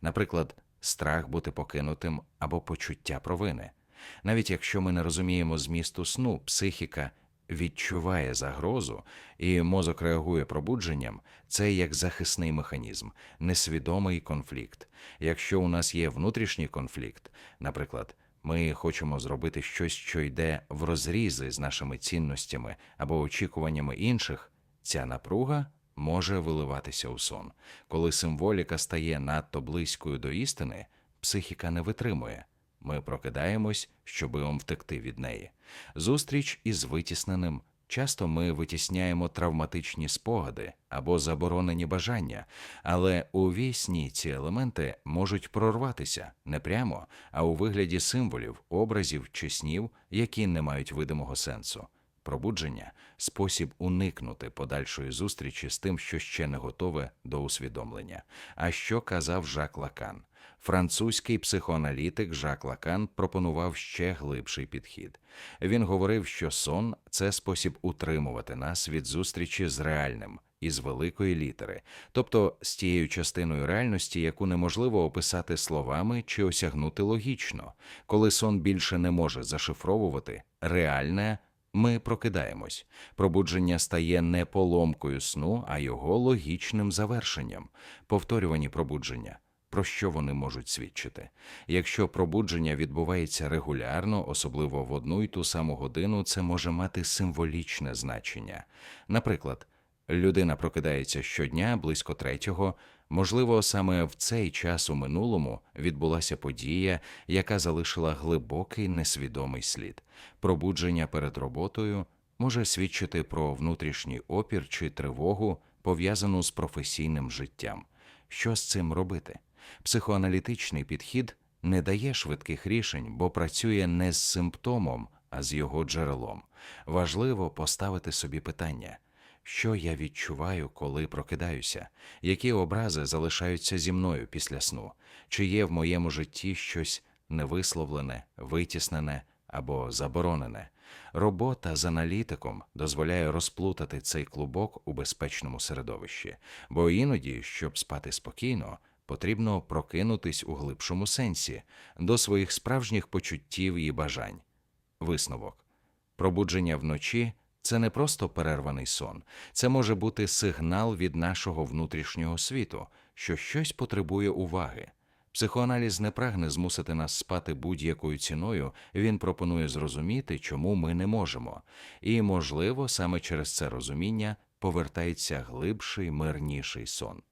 наприклад, страх бути покинутим або почуття провини. Навіть якщо ми не розуміємо змісту сну, психіка відчуває загрозу і мозок реагує пробудженням, це як захисний механізм, несвідомий конфлікт. Якщо у нас є внутрішній конфлікт, наприклад, ми хочемо зробити щось, що йде в розрізи з нашими цінностями або очікуваннями інших, ця напруга може виливатися у сон. Коли символіка стає надто близькою до істини, психіка не витримує. Ми прокидаємось, щоби втекти від неї. Зустріч із витісненим. Часто ми витісняємо травматичні спогади або заборонені бажання, але у вісні ці елементи можуть прорватися не прямо, а у вигляді символів, образів чи снів, які не мають видимого сенсу. Пробудження спосіб уникнути подальшої зустрічі з тим, що ще не готове до усвідомлення. А що казав Жак Лакан? Французький психоаналітик Жак Лакан пропонував ще глибший підхід. Він говорив, що сон це спосіб утримувати нас від зустрічі з реальним із великої літери, тобто з тією частиною реальності, яку неможливо описати словами чи осягнути логічно. Коли сон більше не може зашифровувати реальне. Ми прокидаємось. Пробудження стає не поломкою сну, а його логічним завершенням. Повторювані пробудження. Про що вони можуть свідчити? Якщо пробудження відбувається регулярно, особливо в одну й ту саму годину, це може мати символічне значення. Наприклад, людина прокидається щодня близько третього. Можливо, саме в цей час у минулому відбулася подія, яка залишила глибокий несвідомий слід. Пробудження перед роботою може свідчити про внутрішній опір чи тривогу, пов'язану з професійним життям. Що з цим робити? Психоаналітичний підхід не дає швидких рішень, бо працює не з симптомом, а з його джерелом. Важливо поставити собі питання. Що я відчуваю, коли прокидаюся? Які образи залишаються зі мною після сну? Чи є в моєму житті щось невисловлене, витіснене або заборонене? Робота з аналітиком дозволяє розплутати цей клубок у безпечному середовищі, бо іноді, щоб спати спокійно, потрібно прокинутись у глибшому сенсі до своїх справжніх почуттів і бажань. Висновок. Пробудження вночі це не просто перерваний сон, це може бути сигнал від нашого внутрішнього світу, що щось потребує уваги. Психоаналіз не прагне змусити нас спати будь-якою ціною, він пропонує зрозуміти, чому ми не можемо. І, можливо, саме через це розуміння повертається глибший, мирніший сон.